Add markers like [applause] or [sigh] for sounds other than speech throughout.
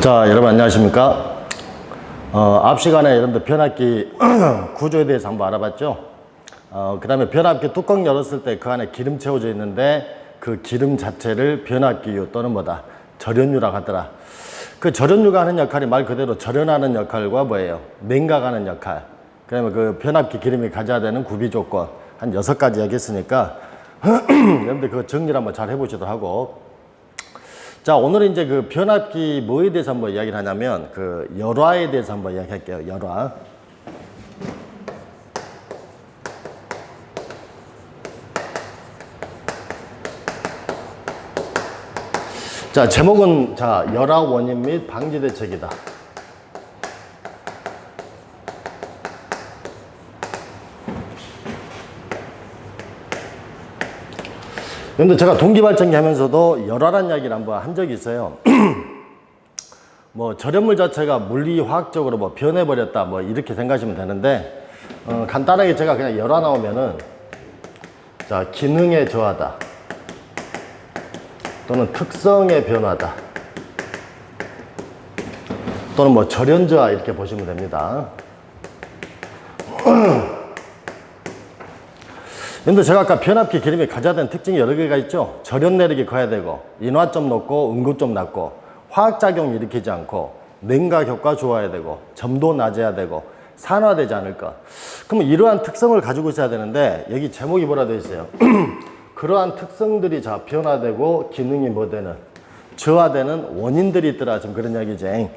자, 여러분 안녕하십니까? 어, 앞 시간에 여러분들 변압기 [clears throat] 구조에 대해서 한번 알아봤죠? 어, 그 다음에 변압기 뚜껑 열었을 때 그 안에 기름 채워져 있는데 그 기름 자체를 변압기유 또는 뭐다? 절연유라고 하더라. 그 절연유가 하는 역할이 말 그대로 절연하는 역할과 뭐예요? 냉각하는 역할. 그다음에 그 변압기 기름이 가져야 되는 구비 조건 한 여섯 가지 얘기했으니까 [clears throat] 여러분들 그 정리를 한번 잘 해보시도록 하고 자, 오늘은 이제 그 변압기 뭐에 대해서 한번 이야기를 하냐면 그 열화에 대해서 한번 이야기할게요. 열화. 자, 제목은 자, 열화 원인 및 방지 대책이다. 근데 제가 동기발전기 하면서도 열화란 이야기를 한번 한 적이 있어요. [clears throat] 뭐 절연물 자체가 물리 화학적으로 뭐 변해버렸다 뭐 이렇게 생각하시면 되는데 어, 간단하게 제가 그냥 열화 나오면은 자 기능의 저하다 또는 특성의 변화다 또는 뭐 절연 저하 이렇게 보시면 됩니다. [clears throat] 근데 제가 아까 변압기 기름이 가져야 되는 특징이 여러 개가 있죠. 절연 내력이 커야 되고, 인화점 높고, 응고점 낮고, 화학작용 일으키지 않고, 냉각 효과 좋아야 되고, 점도 낮아야 되고, 산화되지 않을 것. 그러면 이러한 특성을 가지고 있어야 되는데, 여기 제목이 뭐라 되어 있어요? [clears throat] 그러한 특성들이 자, 변화되고, 기능이 뭐 되는, 저하되는 원인들이 있더라. 지금 그런 이야기지.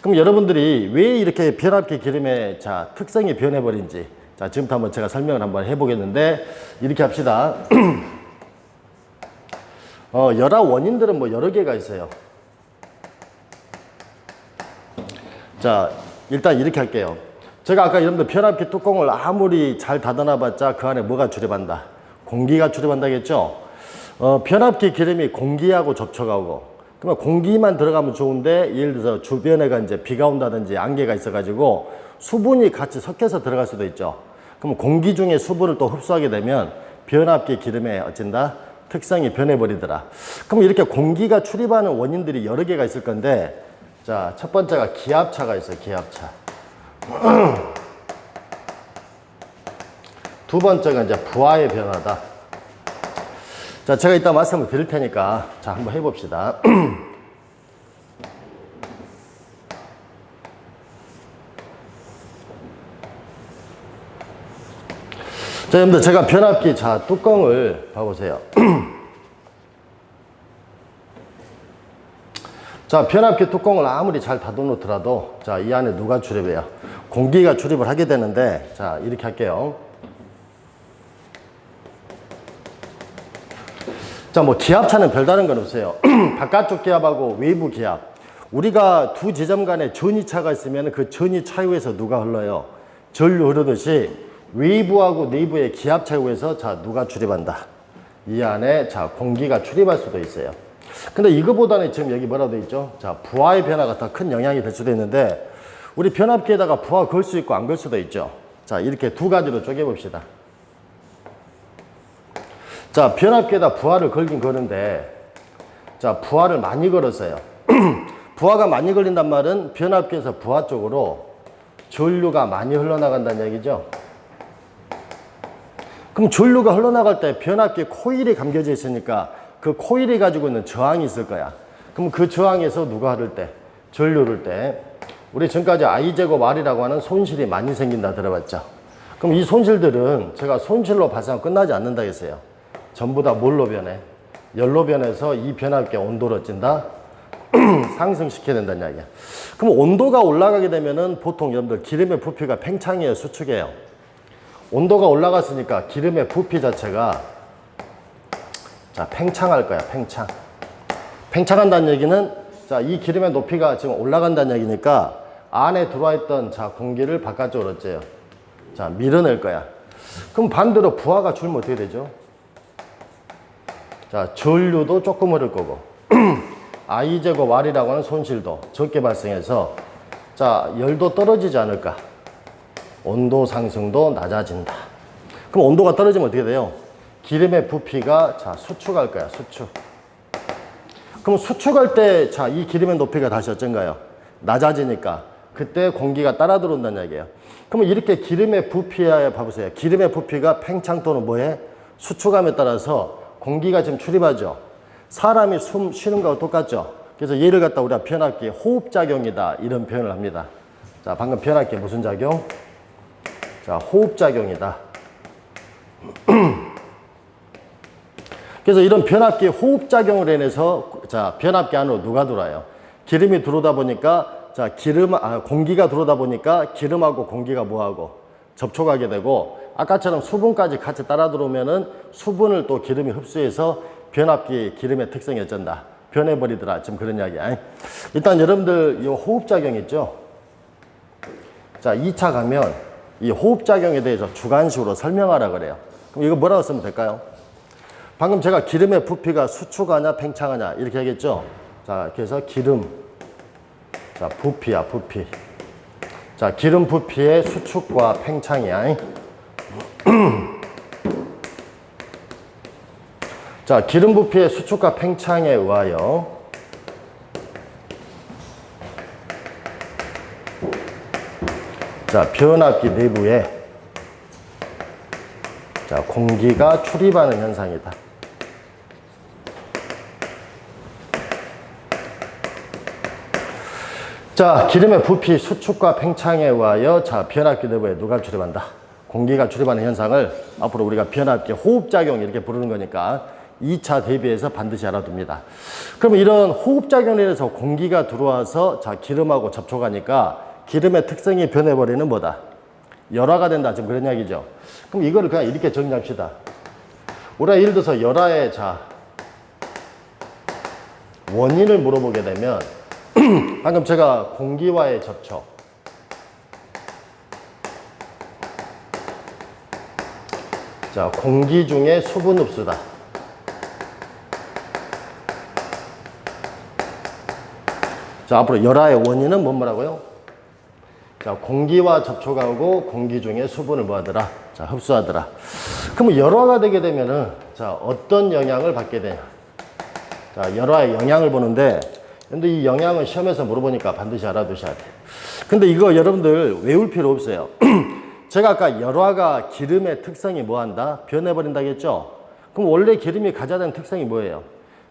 그럼 여러분들이 왜 이렇게 변압기 기름의 자, 특성이 변해버린지, 자, 지금부터 한번 제가 설명을 한번 해보겠는데, 이렇게 합시다. [clears throat] 어, 열화 원인들은 뭐 여러 개가 있어요. 자, 일단 이렇게 할게요. 제가 아까 여러분들 변압기 뚜껑을 아무리 잘 닫아놔봤자 그 안에 뭐가 출입한다? 공기가 출입한다겠죠? 어, 변압기 기름이 공기하고 접촉하고, 그러면 공기만 들어가면 좋은데, 예를 들어서 주변에가 이제 비가 온다든지 안개가 있어가지고 수분이 같이 섞여서 들어갈 수도 있죠. 그럼 공기 중에 수분을 또 흡수하게 되면 변압기 기름의 어쩐다? 특성이 변해버리더라. 그럼 이렇게 공기가 출입하는 원인들이 여러 개가 있을 건데, 자, 첫 번째가 기압차가 있어요, 기압차. [clears throat] 두 번째가 이제 부하의 변화다. 자, 제가 이따 말씀을 드릴 테니까, 자, 한번 해봅시다. [clears throat] 자, 여러분들 제가 변압기 자 뚜껑을 봐보세요. [clears throat] 자, 변압기 뚜껑을 아무리 잘 닫아놓더라도 자, 이 안에 누가 출입해요? 공기가 출입을 하게 되는데 자, 이렇게 할게요. 자, 뭐 기압차는 별다른 건 없어요. [clears throat] 바깥쪽 기압하고 외부 기압. 우리가 두 지점 간에 전이차가 있으면 그 전이 차유에서 누가 흘러요? 전류 흐르듯이 외부하고 내부의 기압 차이에서 자 누가 출입한다. 이 안에 자 공기가 출입할 수도 있어요. 근데 이거보다는 지금 여기 뭐라고 돼 있죠? 자 부하의 변화가 더 큰 영향이 될 수도 있는데 우리 변압기에다가 부하 걸 수 있고 안 걸 수도 있죠. 자 이렇게 두 가지로 쪼개 봅시다. 자 변압기에다 부하를 걸긴 거는데 자 부하를 많이 걸었어요. [clears throat] 부하가 많이 걸린단 말은 변압기에서 부하 쪽으로 전류가 많이 흘러나간다는 얘기죠. 그럼 전류가 흘러나갈 때 변압기 코일이 감겨져 있으니까 그 코일이 가지고 있는 저항이 있을 거야. 그럼 그 저항에서 누가 흐를 때? 전류 흐를 때. 우리 지금까지 I제곱 R이라고 하는 손실이 많이 생긴다 들어봤죠? 그럼 이 손실들은 제가 손실로 발생 끝나지 않는다 했어요. 전부 다 뭘로 변해? 열로 변해서 이 변압기 온도를 찐다? [clears throat] 상승시켜야 된다는 이야기야. 그럼 온도가 올라가게 되면은 보통 여러분들 기름의 부피가 팽창이에요, 수축이에요. 온도가 올라갔으니까 기름의 부피 자체가 자 팽창할 거야 팽창. 팽창한다는 얘기는 자이 기름의 높이가 지금 올라간다는 얘기니까 안에 들어와 있던 자 공기를 바깥쪽으로 어째요 자 밀어낼 거야. 그럼 반대로 부하가 줄면 어떻게 되죠? 자 전류도 조금 흐를 거고. [clears throat] I제곱 R이라고 하는 손실도 적게 발생해서 자 열도 떨어지지 않을까 온도 상승도 낮아진다. 그럼 온도가 떨어지면 어떻게 돼요? 기름의 부피가 자 수축할 거야 수축. 그럼 수축할 때 자 이 기름의 높이가 다시 어쩐가요? 낮아지니까 그때 공기가 따라 들어온다는 얘기예요. 그러면 이렇게 기름의 부피에 봐보세요. 기름의 부피가 팽창 또는 뭐에 수축함에 따라서 공기가 지금 출입하죠. 사람이 숨 쉬는 거하고 똑같죠. 그래서 얘를 갖다 우리가 표현할게 호흡작용이다 이런 표현을 합니다. 자 방금 표현할게 무슨 작용? 자 호흡작용이다. [clears throat] 그래서 이런 변압기 호흡작용을 인해서 자 변압기 안으로 누가 들어와요? 기름이 들어오다 보니까 자 기름 아 공기가 들어오다 보니까 기름하고 공기가 뭐하고 접촉하게 되고 아까처럼 수분까지 같이 따라 들어오면은 수분을 또 기름이 흡수해서 변압기 기름의 특성이 어쩐다 변해버리더라 지금 그런 이야기야. 일단 여러분들 이 호흡작용 있죠? 자 2차 가면 이 호흡작용에 대해서 주관식으로 설명하라 그래요. 그럼 이거 뭐라고 쓰면 될까요? 방금 제가 기름의 부피가 수축하냐 팽창하냐 이렇게 하겠죠. 자, 그래서 기름. 자, 부피야, 부피. 자, 기름 부피의 수축과 팽창이야. [clears throat] 자, 기름 부피의 수축과 팽창에 의하여 자, 변압기 내부에 자, 공기가 출입하는 현상이다. 자, 기름의 부피 수축과 팽창에 의하여 자, 변압기 내부에 누가 출입한다? 공기가 출입하는 현상을 앞으로 우리가 변압기 호흡작용 이렇게 부르는 거니까 2차 대비해서 반드시 알아둡니다. 그러면 이런 호흡작용에 의해서 공기가 들어와서 자, 기름하고 접촉하니까 기름의 특성이 변해버리는 뭐다? 열화가 된다. 지금 그런 이야기죠. 그럼 이거를 그냥 이렇게 정리합시다. 우리가 예를 들어서 열화의 자, 원인을 물어보게 되면 [clears throat] 방금 제가 공기와의 접촉. 자, 공기 중에 수분 흡수다. 자, 앞으로 열화의 원인은 뭐라고요? 자, 공기와 접촉하고 공기 중에 수분을 뭐하더라? 자, 흡수하더라. 그러면 열화가 되게 되면은 자, 어떤 영향을 받게 되냐? 자, 열화의 영향을 보는데 근데 이 영향을 시험에서 물어보니까 반드시 알아두셔야 돼. 근데 이거 여러분들 외울 필요 없어요. [clears throat] 제가 아까 열화가 기름의 특성이 뭐한다? 변해버린다고 했죠? 그럼 원래 기름이 가져야 되는 특성이 뭐예요?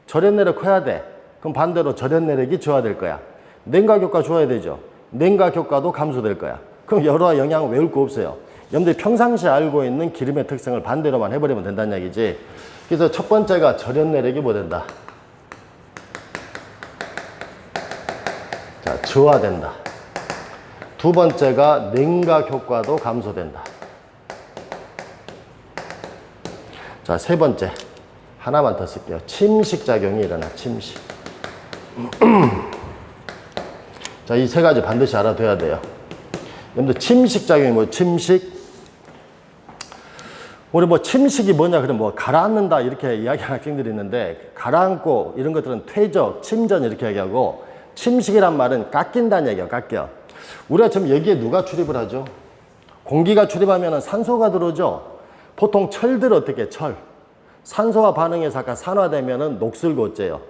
절연 내력 커야 돼. 그럼 반대로 절연 내력이 줘야 될 거야. 냉각 효과 줘야 되죠. 냉각 효과도 감소될 거야. 그럼 열화 영향을 외울 거 없어요. 여러분들이 평상시에 알고 있는 기름의 특성을 반대로만 해버리면 된다는 얘기지. 그래서 첫 번째가 절연 내력이 뭐 된다? 자, 저하된다. 두 번째가 냉각 효과도 감소된다. 자, 세 번째. 하나만 더 쓸게요. 침식 작용이 일어나, 침식. [clears throat] 자, 이 세 가지 반드시 알아둬야 돼요. 여러분들 침식 작용이 뭐 침식? 우리 뭐 침식이 뭐냐 그러면 뭐 가라앉는다 이렇게 이야기하는 학생들이 있는데 가라앉고 이런 것들은 퇴적, 침전 이렇게 얘기하고 침식이란 말은 깎인다는 얘기야, 깎여. 우리가 지금 여기에 누가 출입을 하죠? 공기가 출입하면 산소가 들어오죠? 보통 철들 어떻게 철? 산소와 반응해서 아까 산화되면은 녹슬고 어째요?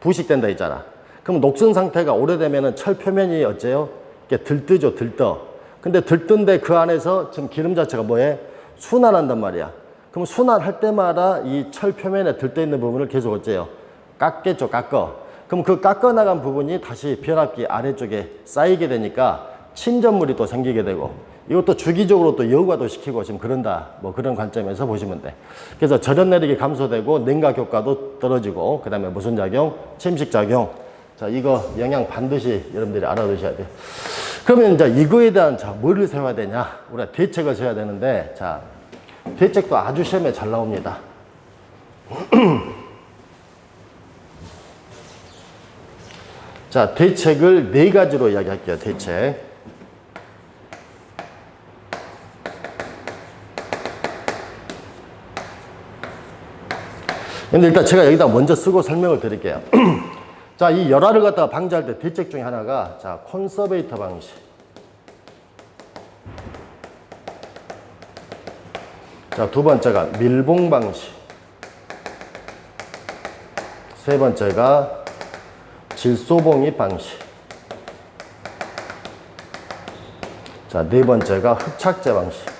부식된다 했잖아. 그럼 녹슨 상태가 오래되면은 철 표면이 어째요? 이게 들뜨죠, 들떠. 근데 들뜬데 그 안에서 지금 기름 자체가 뭐해? 순환한단 말이야. 그럼 순환할 때마다 이 철 표면에 들떠 있는 부분을 계속 어째요? 깎겠죠, 깎어. 그럼 그 깎아 나간 부분이 다시 변압기 아래쪽에 쌓이게 되니까 침전물이 또 생기게 되고 이것도 주기적으로 또 여과도 시키고 지금 그런다 뭐 그런 관점에서 보시면 돼. 그래서 절연 내력이 감소되고 냉각 효과도 떨어지고 그 다음에 무슨 작용? 침식 작용. 자 이거 영양 반드시 여러분들이 알아두셔야 돼요. 그러면 이제 이거에 대한 자 뭐를 세워야 되냐? 우리가 대책을 세워야 되는데 자 대책도 아주 시험에 잘 나옵니다. [clears throat] 자, 대책을 네 가지로 이야기할게요, 대책. 근데 일단 제가 여기다 먼저 쓰고 설명을 드릴게요. [clears throat] 자, 이 열화를 갖다가 방지할 때 대책 중에 하나가 자, 컨서베이터 방식. 자, 두 번째가 밀봉 방식. 세 번째가 질소봉이 방식. 자, 네 번째가 흡착제 방식.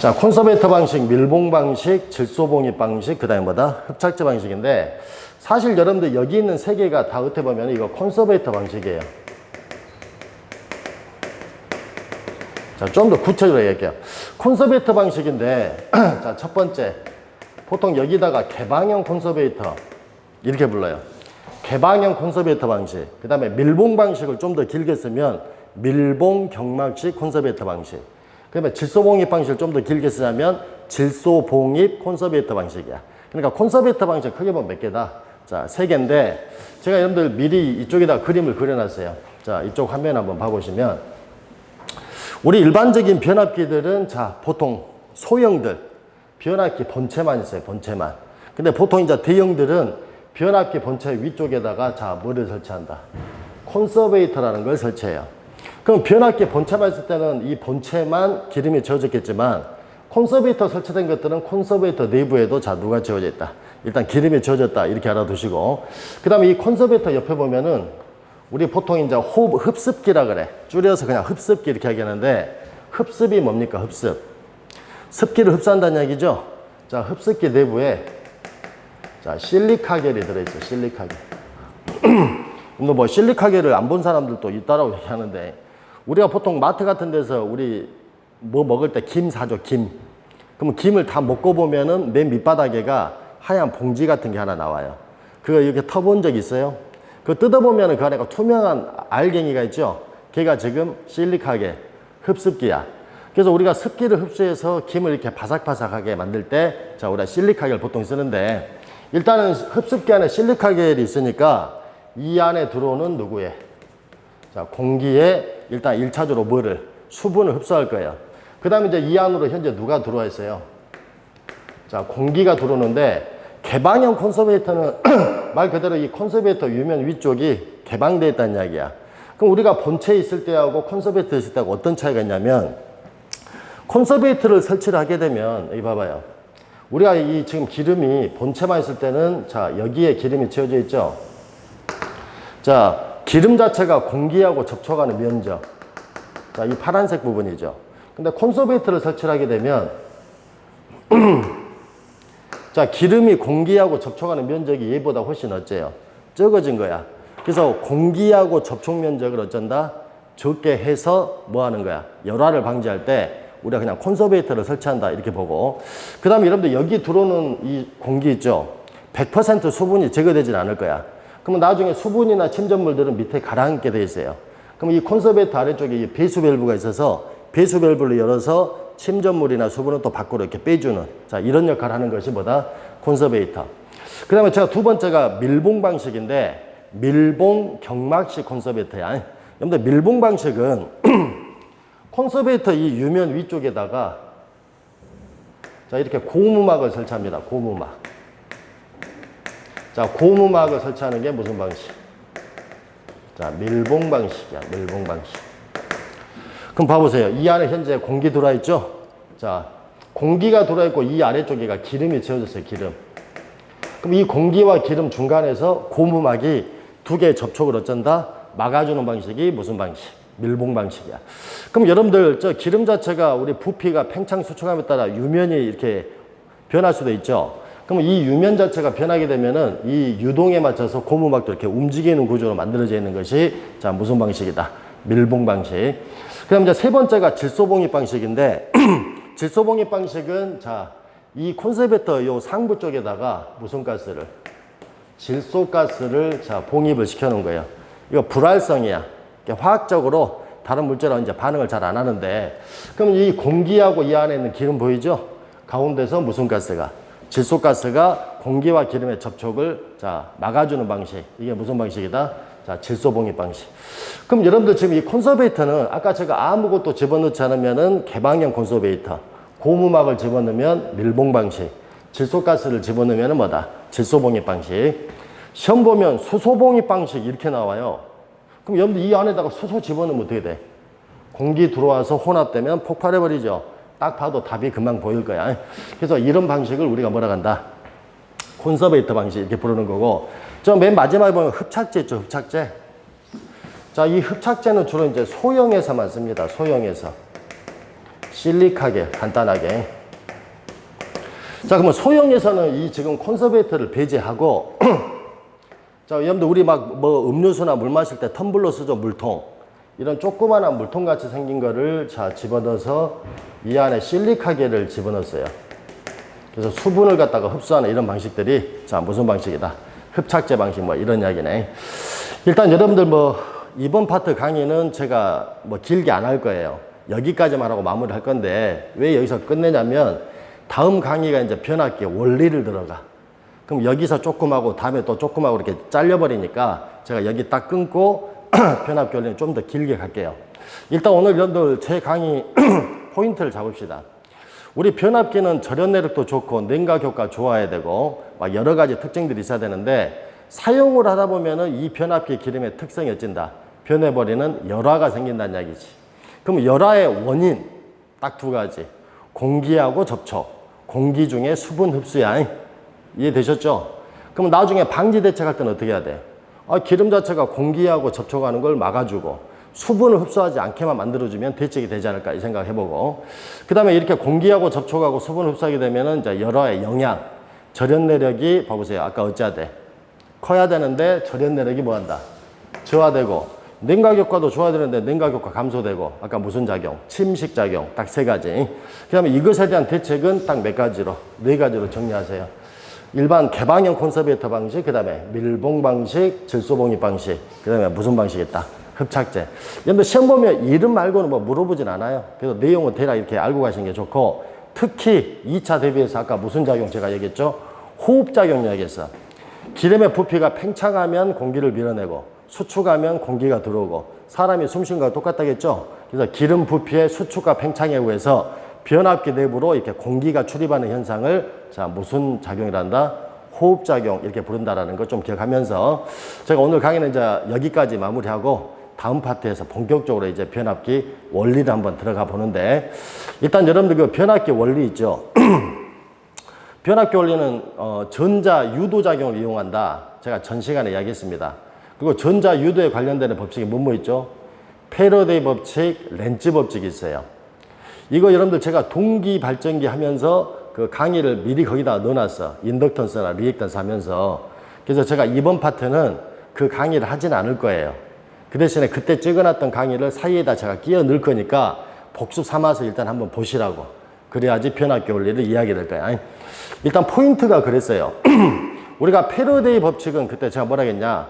자, 콘서베이터 방식, 밀봉 방식, 질소봉입 방식, 그 다음에 뭐다? 흡착제 방식인데, 사실 여러분들 여기 있는 세 개가 다 어떻게 보면 이거 콘서베이터 방식이에요. 자, 좀 더 구체적으로 얘기할게요. 콘서베이터 방식인데, [clears throat] 자, 첫 번째. 보통 여기다가 개방형 콘서베이터. 이렇게 불러요. 개방형 콘서베이터 방식. 그 다음에 밀봉 방식을 좀 더 길게 쓰면 밀봉 경막식 콘서베이터 방식. 그다음에 질소봉입 방식을 좀 더 길게 쓰자면 질소봉입 콘서베이터 방식이야. 그러니까 콘서베이터 방식 크게 보면 몇 개다? 자, 세 개인데 제가 여러분들 미리 이쪽에다 그림을 그려놨어요. 자, 이쪽 화면 한번 봐보시면 우리 일반적인 변압기들은 자, 보통 소형들 변압기 본체만 있어요. 본체만. 근데 보통 이제 대형들은 변압기 본체 위쪽에다가 자, 뭐를 설치한다? 콘서베이터라는 걸 설치해요. 그럼 변압기 본체만 있을 때는 이 본체만 기름이 지어졌겠지만 콘서베이터 설치된 것들은 콘서베이터 내부에도 자 누가 지어져 있다. 일단 기름이 지어졌다 이렇게 알아두시고 그 다음에 이 콘서베이터 옆에 보면은 우리 보통 이제 호흡 흡습기라 그래 줄여서 그냥 흡습기 이렇게 하겠는데 흡습이 뭡니까 흡습 습기를 흡수한다는 얘기죠. 자 흡습기 내부에 자 실리카겔이 들어있어 실리카겔. [clears throat] 근데 뭐 실리카겔을 안 본 사람들도 있다라고 얘기하는데 우리가 보통 마트 같은 데서 우리 뭐 먹을 때 김 사죠 김. 그러면 김을 다 먹고 보면은 맨 밑바닥에가 하얀 봉지 같은 게 하나 나와요. 그거 이렇게 터본 적 있어요? 그거 뜯어보면은 그 안에 투명한 알갱이가 있죠? 걔가 지금 실리카겔 흡습기야. 그래서 우리가 습기를 흡수해서 김을 이렇게 바삭바삭하게 만들 때 자 우리가 실리카겔 보통 쓰는데 일단은 흡습기 안에 실리카겔이 있으니까 이 안에 들어오는 누구의 자, 공기에 일단 1차적으로 뭐를 수분을 흡수할 거예요. 그 다음에 이제 이 안으로 현재 누가 들어와 있어요? 자, 공기가 들어오는데 개방형 콘서베이터는 [clears throat] 말 그대로 이 콘서베이터 유면 위쪽이 개방되어 있다는 이야기야. 그럼 우리가 본체에 있을 때하고 콘서베이터 있을 때하고 어떤 차이가 있냐면 콘서베이터를 설치를 하게 되면 여기 봐봐요. 우리가 이 지금 기름이 본체만 있을 때는 자, 여기에 기름이 채워져 있죠. 자, 기름 자체가 공기하고 접촉하는 면적. 자, 이 파란색 부분이죠. 근데 콘서베이터를 설치를 하게 되면, [clears throat] 자, 기름이 공기하고 접촉하는 면적이 얘보다 훨씬 어째요? 적어진 거야. 그래서 공기하고 접촉 면적을 어쩐다? 적게 해서 뭐 하는 거야? 열화를 방지할 때 우리가 그냥 콘서베이터를 설치한다. 이렇게 보고. 그 다음에 여러분들 여기 들어오는 이 공기 있죠? 100% 수분이 제거되진 않을 거야. 그러면 나중에 수분이나 침전물들은 밑에 가라앉게 돼 있어요. 그럼 이 콘서베이터 아래쪽에 배수 밸브가 있어서 배수 밸브를 열어서 침전물이나 수분을 또 밖으로 이렇게 빼주는 자 이런 역할을 하는 것이 뭐다? 콘서베이터. 그 다음에 제가 두 번째가 밀봉 방식인데 밀봉 경막식 콘서베이터야. 여러분들 밀봉 방식은 [clears throat] 콘서베이터 이 유면 위쪽에다가 자 이렇게 고무막을 설치합니다. 고무막. 자, 고무막을 설치하는 게 무슨 방식? 자, 밀봉 방식이야. 밀봉 방식. 그럼 봐보세요. 이 안에 현재 공기 들어와 있죠? 자, 공기가 들어와 있고 이 아래쪽에가 기름이 채워졌어요. 기름. 그럼 이 공기와 기름 중간에서 고무막이 두 개의 접촉을 어쩐다? 막아주는 방식이 무슨 방식? 밀봉 방식이야. 그럼 여러분들 저 기름 자체가 우리 부피가 팽창 수축함에 따라 유면이 이렇게 변할 수도 있죠. 그럼 이 유면 자체가 변하게 되면은 이 유동에 맞춰서 고무막도 이렇게 움직이는 구조로 만들어져 있는 것이 자 무슨 방식이다? 밀봉 방식. 그다음 이제 세 번째가 질소봉입 방식인데 [clears throat] 질소봉입 방식은 자 이 콘서베이터 요 상부 쪽에다가 무슨 가스를? 질소가스를 자 봉입을 시켜 놓은 거예요. 이거 불활성이야. 화학적으로 다른 물질하고 이제 반응을 잘 안 하는데. 그럼 이 공기하고 이 안에 있는 기름 보이죠? 가운데서 무슨 가스가 질소가스가 공기와 기름의 접촉을 자 막아주는 방식 이게 무슨 방식이다? 자 질소봉입 방식. 그럼 여러분들 지금 이 콘서베이터는 아까 제가 아무것도 집어넣지 않으면은 개방형 콘서베이터 고무막을 집어넣으면 밀봉 방식 질소가스를 집어넣으면 뭐다? 질소봉입 방식. 시험 보면 수소봉입 방식 이렇게 나와요. 그럼 여러분들 이 안에다가 수소 집어넣으면 어떻게 돼? 공기 들어와서 혼합되면 폭발해버리죠. 딱 봐도 답이 금방 보일 거야. 그래서 이런 방식을 우리가 뭐라 한다? 콘서베이터 방식 이렇게 부르는 거고 저 맨 마지막에 보면 흡착제 있죠 흡착제 자 이 흡착제는 주로 이제 소형에서만 씁니다 소형에서 실릭하게 간단하게 자 그러면 소형에서는 이 지금 콘서베이터를 배제하고 [clears throat] 자 여러분들 우리 막 뭐 음료수나 물 마실 때 텀블러 쓰죠 물통 이런 조그마한 물통 같이 생긴 거를 자 집어넣어서 이 안에 실리카게를 집어넣었어요. 그래서 수분을 갖다가 흡수하는 이런 방식들이 자 무슨 방식이다? 흡착제 방식 뭐 이런 이야기네. 일단 여러분들 뭐 이번 파트 강의는 제가 뭐 길게 안 할 거예요. 여기까지만 하고 마무리 할 건데 왜 여기서 끝내냐면 다음 강의가 이제 변압기 원리를 들어가. 그럼 여기서 조금 하고 다음에 또 조금 하고 이렇게 잘려버리니까 제가 여기 딱 끊고 [clears throat] 원리는 좀더 길게 갈게요 일단 오늘 여러분들 제 강의 [clears throat] 포인트를 잡읍시다 우리 변압기는 절연 내력도 좋고 냉각 효과 좋아야 되고 막 여러 가지 특징들이 있어야 되는데 사용을 하다 보면은 이 변압기 기름의 특성이 어찐다. 변해버리는 열화가 생긴다는 이야기지. 그럼 열화의 원인 딱 두 가지. 공기하고 접촉. 공기 중에 수분 흡수야. 이해되셨죠? 그럼 나중에 방지 대책할 때는 어떻게 해야 돼? 아, 기름 자체가 공기하고 접촉하는 걸 막아주고 수분을 흡수하지 않게만 만들어주면 대책이 되지 않을까 이 생각 해보고 그 다음에 이렇게 공기하고 접촉하고 수분을 흡수하게 되면은 이제 열화의 영향 절연 내력이 봐보세요. 아까 어찌하대 커야 되는데 절연 내력이 뭐한다? 저하되고 냉각 효과도 좋아야 되는데 냉각 효과 감소되고 아까 무슨 작용? 침식 작용 딱 세 가지. 그 다음에 이것에 대한 대책은 딱 몇 가지로 네 가지로 정리하세요 일반 개방형 콘서베이터 방식 그 다음에 밀봉 방식 질소봉입 방식 그 다음에 무슨 방식 있다 흡착제. 여러분 시험 보면 이름 말고는 뭐 물어보진 않아요. 그래서 내용은 대략 이렇게 알고 가시는 게 좋고 특히 2차 대비해서 아까 무슨 작용 제가 얘기했죠? 호흡작용 이야기했어. 기름의 부피가 팽창하면 공기를 밀어내고 수축하면 공기가 들어오고 사람이 숨 쉬는 거랑 똑같다겠죠? 그래서 기름 부피의 수축과 팽창에 의해서 변압기 내부로 이렇게 공기가 출입하는 현상을 자 무슨 작용이란다? 호흡작용 이렇게 부른다라는 걸 좀 기억하면서 제가 오늘 강의는 이제 여기까지 마무리하고 다음 파트에서 본격적으로 이제 변압기 원리를 한번 들어가 보는데 일단 여러분들 그 변압기 원리 있죠. [clears throat] 변압기 원리는 어, 전자 유도 작용을 이용한다. 제가 전 시간에 이야기했습니다. 그리고 전자 유도에 관련되는 법칙이 뭐뭐 있죠? 패러데이 법칙, 렌즈 법칙이 있어요. 이거 여러분들 제가 동기 발전기 하면서 그 강의를 미리 거기다 넣어놨어. 인덕턴스나 리액턴스 하면서. 그래서 제가 이번 파트는 그 강의를 하진 않을 거예요. 그 대신에 그때 찍어놨던 강의를 사이에다 제가 끼워 넣을 거니까 복습 삼아서 일단 한번 보시라고. 그래야지 변압기 원리를 이해하게 될 거야. 일단 포인트가 그랬어요. [clears throat] 우리가 패러데이 법칙은 그때 제가 뭐라 했냐.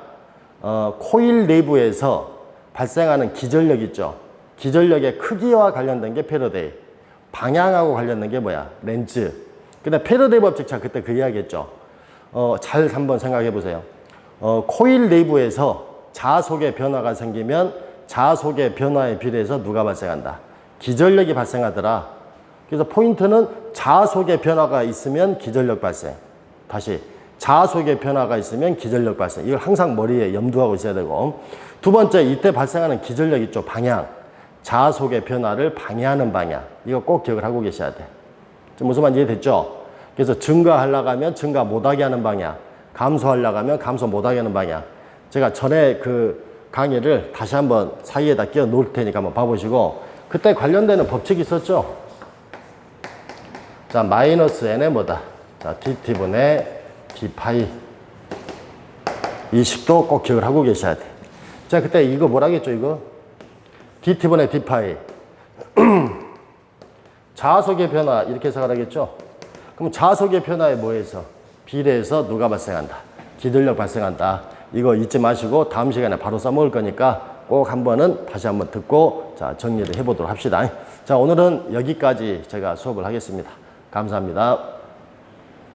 어, 코일 내부에서 발생하는 기전력 있죠. 기전력의 크기와 관련된 게 패러데이. 방향하고 관련된 게 뭐야? 렌즈. 근데 패러데이 법칙 제가 그때 그 이야기 했죠. 어, 잘 한번 생각해 보세요. 어, 코일 내부에서 자속의 변화가 생기면 자속의 변화에 비례해서 누가 발생한다? 기전력이 발생하더라. 그래서 포인트는 자속의 변화가 있으면 기전력 발생. 다시 자속의 변화가 있으면 기전력 발생. 이걸 항상 머리에 염두하고 있어야 되고. 두 번째, 이때 발생하는 기전력 있죠. 방향. 자속의 변화를 방해하는 방향. 이거 꼭 기억을 하고 계셔야 돼. 좀 무슨 말인지 이해됐죠? 그래서 증가하려고 하면 증가 못하게 하는 방향. 감소하려고 하면 감소 못하게 하는 방향. 제가 전에 그 강의를 다시 한번 사이에다 끼워 놓을 테니까 한번 봐보시고 그때 관련되는 법칙이 있었죠? 자, 마이너스 n의 뭐다? 자, dt분의 d파이. 이 식도 꼭 기억을 하고 계셔야 돼. 자, 그때 이거 뭐라겠죠, 이거? Dt분의 d파이. [clears throat] 자속의 변화, 이렇게 해석하라겠죠? 그럼 자속의 변화에 뭐해서? 비례해서 누가 발생한다? 기들력 발생한다. 이거 잊지 마시고 다음 시간에 바로 써먹을 거니까 꼭 한번은 다시 한번 듣고 자, 정리를 해보도록 합시다. 자, 오늘은 여기까지 제가 수업을 하겠습니다. 감사합니다.